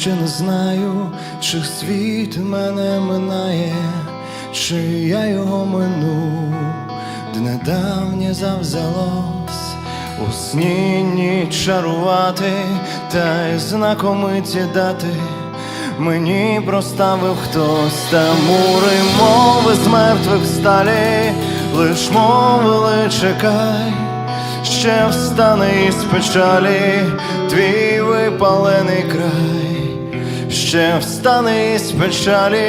ще не знаю, чи світ мене минає, чи я його мину, де недавнє завзялось у сні ніч чарувати та й знакомиті дати. Мені проставив хтось та мури мови з мертвих сталі, лиш мовили чекай, ще встане із печалі твій випалений край, ще встане із печалі,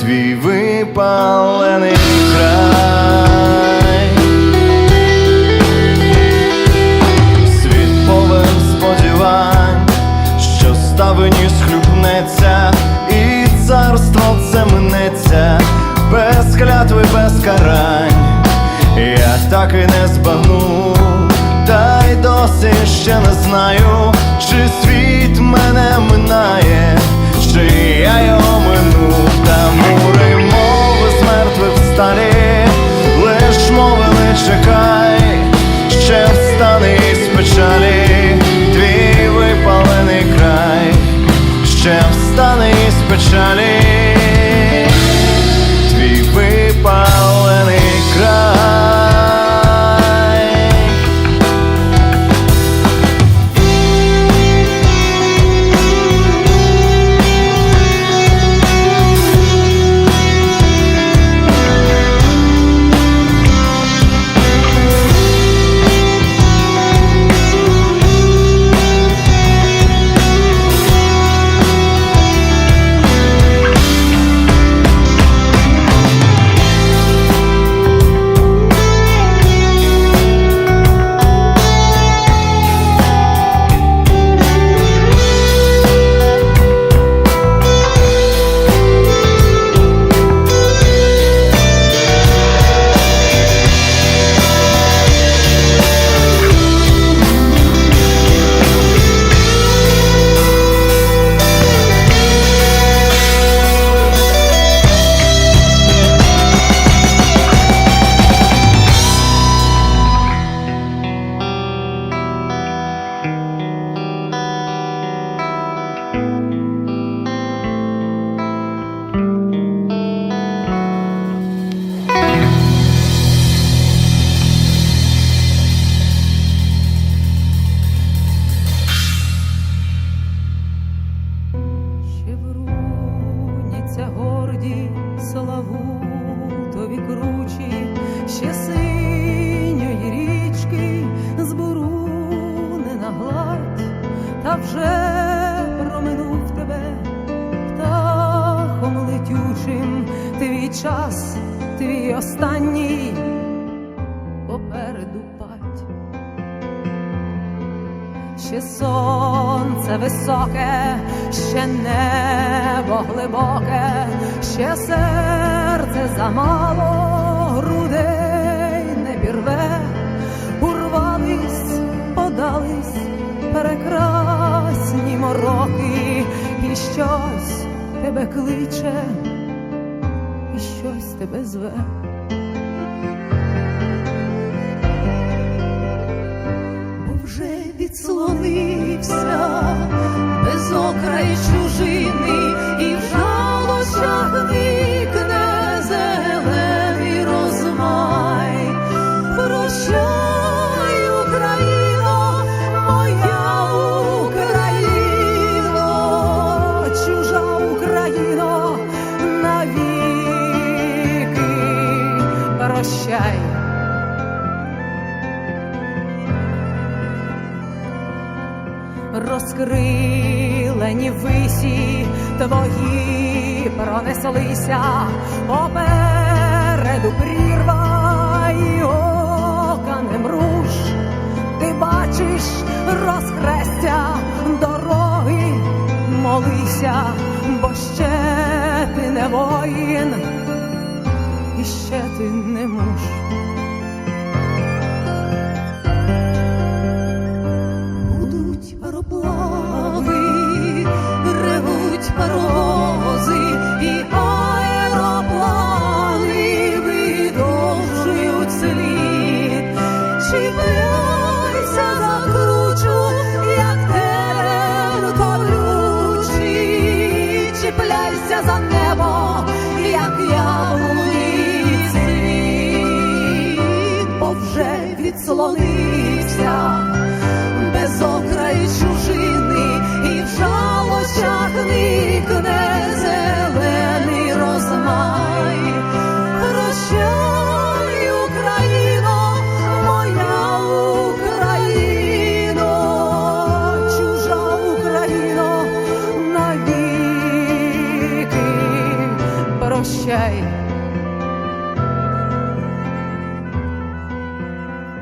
твій випалений край. Світ повен сподівань, що ставині схлюпнеться, і царство це минеться, без клятви, без карань. Я так і не збагну, досі ще не знаю, чи світ мене минає, чи я його мину, та мури мови з мертвих сталі, лиш мовили чекай, ще встане із печалі, твій випалений край, ще встане із печалі, вже проминув тебе птахом летючим. Твій час, твій останній попереду пать. Ще сонце високе, ще небо глибоке, ще серце замало грудей не пірве, урвались, подались прекрасні мороки, і щось тебе кличе, і щось тебе зве. бо вже відслонився без окраї чужини, розкрилені висі твої пронеслися попереду прірва і ока не мруж. Ти бачиш розхрестя дороги, молися, бо ще ти не воїн, і ще ти не муж.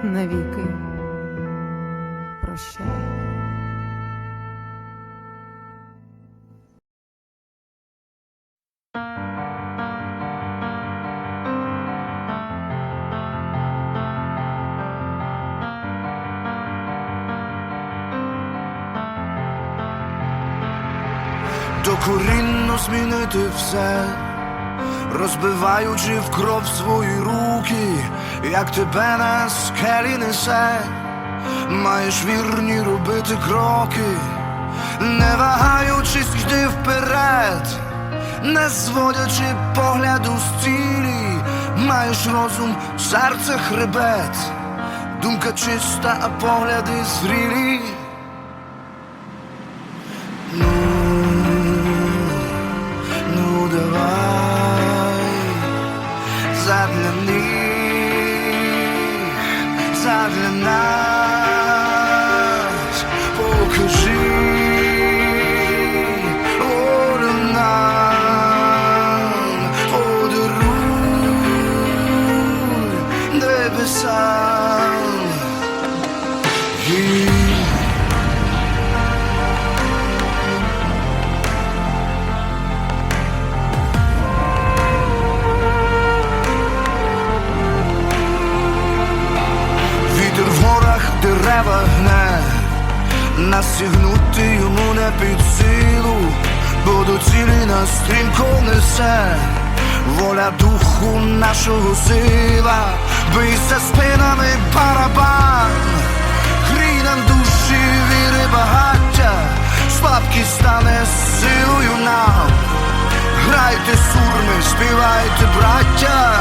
Навіки прощай. Докорінно змінити все, розбиваючи в кров свої руки, як тебе на скелі несе, маєш вірні робити кроки, не вагаючись йди вперед, не зводячи погляду з цілі, маєш розум, серце хребет, думка чиста, а погляди зрілі. Ну, ну давай задля нас дерева гне, насігнути йому не під силу, бо до цілі нас стрімко несе, воля духу нашого сила, бийся спинами барабан, крій нам душі віри багаття, слабкість стане силою нам. Грайте сурми, співайте, браття,